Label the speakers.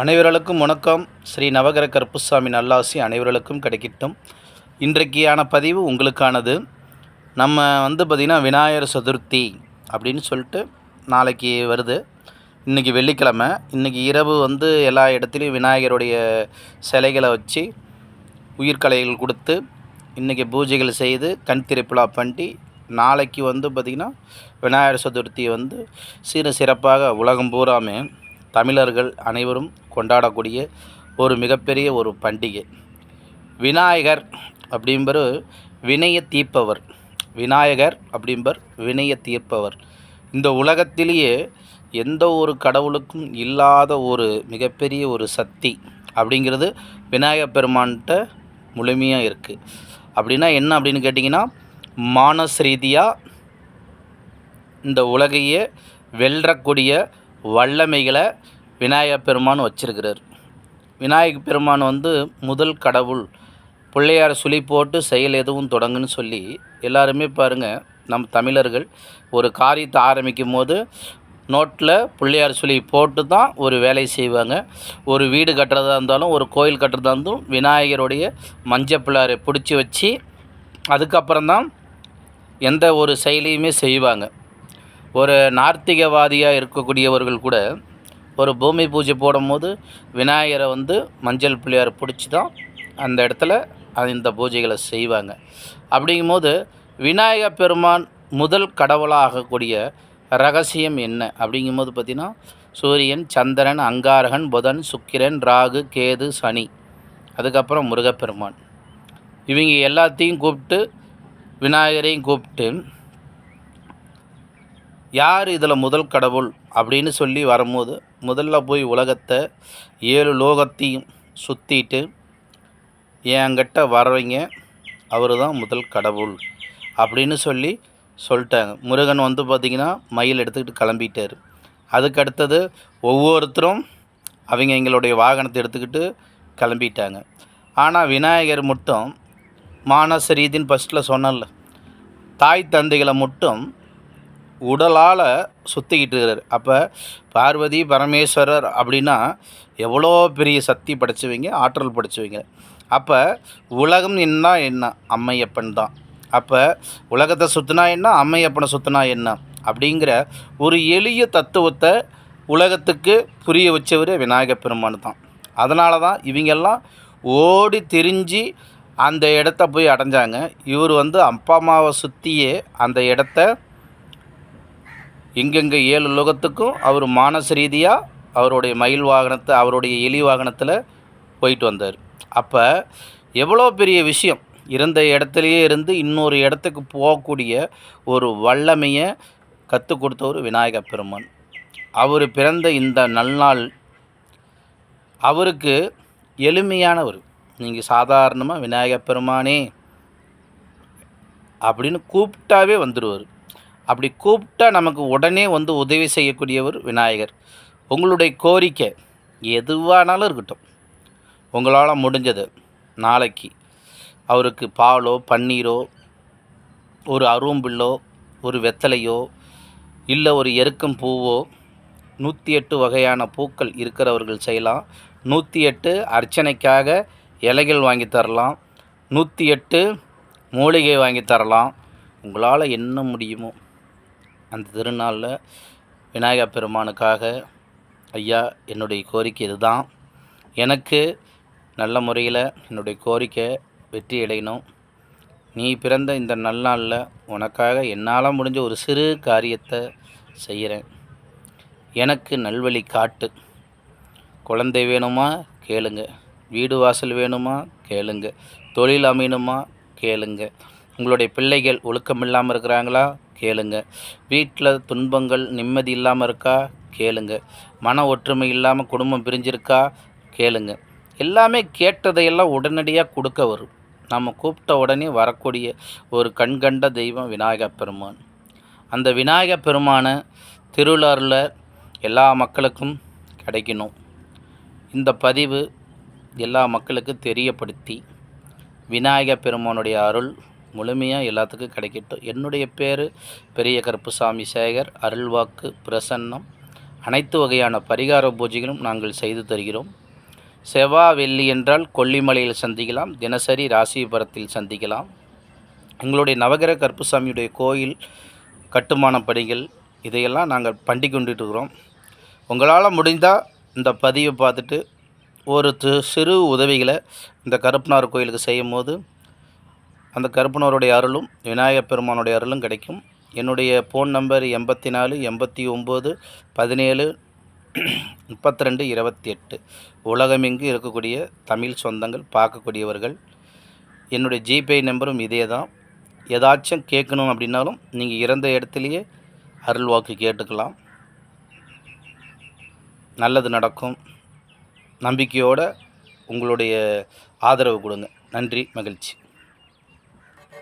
Speaker 1: அனைவர்களுக்கும் வணக்கம். ஸ்ரீ நவகர கருப்புசாமி நல்லாசி அனைவர்களுக்கும் கிடைக்கட்டும். இன்றைக்கியான பதிவு உங்களுக்கானது. நம்ம வந்து பார்த்திங்கன்னா விநாயகர் சதுர்த்தி அப்படின்னு சொல்லிட்டு நாளைக்கு வருது. இன்றைக்கி வெள்ளிக்கிழமை. இன்றைக்கி இரவு வந்து எல்லா இடத்துலையும் விநாயகருடைய சிலைகளை வச்சு உயிர்கலைகள் கொடுத்து இன்றைக்கி பூஜைகள் செய்து கண் திருப்பிழா பண்ணி நாளைக்கு வந்து பார்த்திங்கன்னா விநாயகர் சதுர்த்தி வந்து சீர சிறப்பாக உலகம் பூராமே தமிழர்கள் அனைவரும் கொண்டாடக்கூடிய ஒரு மிகப்பெரிய ஒரு பண்டிகை. விநாயகர் அப்படிம்பர் வினைய தீர்ப்பவர். விநாயகர் அப்படிம்பர் வினய தீர்ப்பவர். இந்த உலகத்திலேயே எந்த ஒரு கடவுளுக்கும் இல்லாத ஒரு மிகப்பெரிய ஒரு சக்தி அப்படிங்கிறது விநாயகர் பெருமான்கிட்ட முழுமையாக இருக்குது அப்படின்னா என்ன அப்படின்னு கேட்டிங்கன்னா மானஸ் ரீதியாக இந்த உலகையே வெல்லக்கூடிய வல்லமைகளை விநாயகர் பெருமான் வச்சிருக்கிறார். விநாயகர் பெருமான் வந்து முதல் கடவுள். பிள்ளையார் சுழி போட்டு செயல் எதுவும் தொடங்குன்னு சொல்லி எல்லாருமே பாருங்கள் நம் தமிழர்கள் ஒரு காரியத்தை ஆரம்பிக்கும் போது நோட்டில் பிள்ளையார் சுழி போட்டு தான் ஒரு வேலை செய்வாங்க. ஒரு வீடு கட்டுறதா இருந்தாலும் ஒரு கோயில் கட்டுறதா இருந்தாலும் விநாயகருடைய மஞ்ச பிள்ளாரை பிடிச்சி வச்சு அதுக்கப்புறம் தான் எந்த ஒரு செயலையுமே செய்வாங்க. ஒரு நார்த்திகவாதியாக இருக்கக்கூடியவர்கள் கூட ஒரு பூமி பூஜை போடும்போது விநாயகரை வந்து மஞ்சள் பிள்ளையார் பிடிச்சி தான் அந்த இடத்துல இந்த பூஜைகளை செய்வாங்க. அப்படிங்கும்போது விநாயக பெருமான் முதல் கடவுளாகக்கூடிய ரகசியம் என்ன? அப்படிங்கும்போது பார்த்திங்கன்னா சூரியன் சந்திரன் அங்காரகன் புதன் சுக்கிரன் ராகு கேது சனி அதுக்கப்புறம் முருகப்பெருமான். இவங்க எல்லாத்தையும் கூப்பிட்டு விநாயகரையும் கூப்பிட்டு யார் இதில் முதல் கடவுள் அப்படின்னு சொல்லி வரும்போது முதல்ல போய் உலகத்தை ஏழு லோகத்தையும் சுற்றிட்டு என்கிட்ட வர்றவங்க அவர் தான் முதல் கடவுள் அப்படின்னு சொல்லி சொல்லிட்டாங்க. முருகன் வந்து பார்த்திங்கன்னா மயில் எடுத்துக்கிட்டு கிளம்பிட்டார். அதுக்கு அடுத்தது ஒவ்வொருத்தரும் அவங்க எங்களுடைய வாகனத்தை எடுத்துக்கிட்டு கிளம்பிட்டாங்க. ஆனால் விநாயகர் மட்டும் மானச ரீதின்னு ஃபஸ்ட்டில் சொன்னல தாய் தந்தைகளை மட்டும் உடலால் சுற்றிக்கிட்டு இருக்கிறார் அப்போ பார்வதி பரமேஸ்வரர் அப்படின்னா எவ்வளோ பெரிய சக்தி படைச்சவங்க ஆற்றல் படைச்சவங்க. அப்போ உலகம் என்ன என்ன? அம்மையப்பன் தான். அப்போ உலகத்தை சுற்றினா என்ன? அம்மையப்பனை சுற்றினா என்ன? அப்படிங்கிற ஒரு எளிய தத்துவத்தை உலகத்துக்கு புரிய வச்சவர் விநாயகப் பெருமான் தான். அதனால தான் இவங்கெல்லாம் ஓடி திரிஞ்சு அந்த இடத்த போய் அடைஞ்சாங்க. இவர் வந்து அப்பா அம்மாவை சுற்றியே அந்த இடத்த எங்கெங்கே ஏழு லோகத்துக்கும் அவர் மானச ரீதியாக அவருடைய மயில் வாகனத்தை அவருடைய எலி வாகனத்தில் போயிட்டு வந்தார். அப்போ எவ்வளோ பெரிய விஷயம். இருந்த இடத்துலையே இருந்து இன்னொரு இடத்துக்கு போகக்கூடிய ஒரு வல்லமையை கற்றுக் கொடுத்தவர் விநாயகர் பெருமான். அவர் பிறந்த இந்த நல்நாள் அவருக்கு எளிமையானவர். நீங்கள் சாதாரணமாக விநாயகர் பெருமானே அப்படின்னு கூப்பிட்டாவே வந்துடுவார் அப்படி கூப்பிட்டா நமக்கு உடனே வந்து உதவி செய்யக்கூடியவர் விநாயகர். உங்களுடைய கோரிக்கை எதுவானாலும் இருக்கட்டும். உங்களால் முடிஞ்சது. நாளைக்கு அவருக்கு பாலோ பன்னீரோ ஒரு அரும்பில்லோ ஒரு வெத்தலையோ இல்லை ஒரு எருக்கம் பூவோ நூற்றி எட்டு வகையான பூக்கள் இருக்கிறவர்கள் செய்யலாம். நூற்றி எட்டு அர்ச்சனைக்காக இலைகள் வாங்கி தரலாம். நூற்றி எட்டு மூலிகை வாங்கி தரலாம். உங்களால் என்ன முடியுமோ. அந்த திருநாளில் விநாயகர் பெருமானுக்காக ஐயா என்னுடைய கோரிக்கை இதுதான். எனக்கு நல்ல முறையில் என்னுடைய கோரிக்கை வெற்றி அடையணும். நீ பிறந்த இந்த நல்நாளில் உனக்காக என்னால் முடிஞ்ச ஒரு சிறு காரியத்தை செய்கிறேன். எனக்கு நல்வழி காட்டு. குழந்தை வேணுமா? கேளுங்க. வீடு வாசல் வேணுமா? கேளுங்க. தொழில் அமையணுமா? கேளுங்க. உங்களுடைய பிள்ளைகள் ஒழுக்கம் இல்லாமல் இருக்கிறாங்களா? கேளுங்க. வீட்டில் துன்பங்கள் நிம்மதி இல்லாமல் இருக்கா? கேளுங்க. மன ஒற்றுமை இல்லாமல் குடும்பம் பிரிஞ்சிருக்கா? கேளுங்க. எல்லாமே கேட்டதையெல்லாம் உடனடியாக கொடுக்க வரும். நம்ம கூப்பிட்ட உடனே வரக்கூடிய ஒரு கண்கண்ட தெய்வம் விநாயகர் பெருமான். அந்த விநாயகர் பெருமானை திருவிழாரில் எல்லா மக்களுக்கும் கிடைக்கணும். இந்த பதிவு எல்லா மக்களுக்கும் தெரியப்படுத்தி விநாயகர் பெருமானுடைய அருள் முழுமையாக எல்லாத்துக்கும் கிடைக்கட்டும். என்னுடைய பேர் பெரிய கருப்புசாமி சேகர். அருள்வாக்கு பிரசன்னம். அனைத்து வகையான பரிகார பூஜைகளும் நாங்கள் செய்து தருகிறோம். செவ்வா வெள்ளி என்றால் கொல்லிமலையில் சந்திக்கலாம். தினசரி ராசிபுரத்தில் சந்திக்கலாம். எங்களுடைய நவகிரக கருப்புசாமியுடைய கோயில் கட்டுமான பணிகள் இதையெல்லாம் நாங்கள் பண்டி கொண்டுட்டு இருக்கிறோம். உங்களால் முடிந்தால் இந்த பதிவை பார்த்துட்டு ஒரு சிறு உதவிகளை இந்த கருப்பனார் கோயிலுக்கு செய்யும் போது அந்த கருப்பனவருடைய அருளும் விநாயகப் பெருமானுடைய அருளும் கிடைக்கும். என்னுடைய ஃபோன் நம்பர் எண்பத்தி நாலு எண்பத்தி ஒம்பது பதினேழு முப்பத்தி ரெண்டு இருபத்தி எட்டு உலகமெங்கு இருக்கக்கூடிய தமிழ் சொந்தங்கள் பார்க்கக்கூடியவர்கள் என்னுடைய ஜிபே நம்பரும் இதே தான் ஏதாச்சும் கேட்கணும் அப்படின்னாலும் நீங்கள் இறந்த இடத்துலையே அருள் வாக்கு கேட்டுக்கலாம். நல்லது நடக்கும். நம்பிக்கையோடு உங்களுடைய ஆதரவு கொடுங்க. நன்றி மகிழ்ச்சி.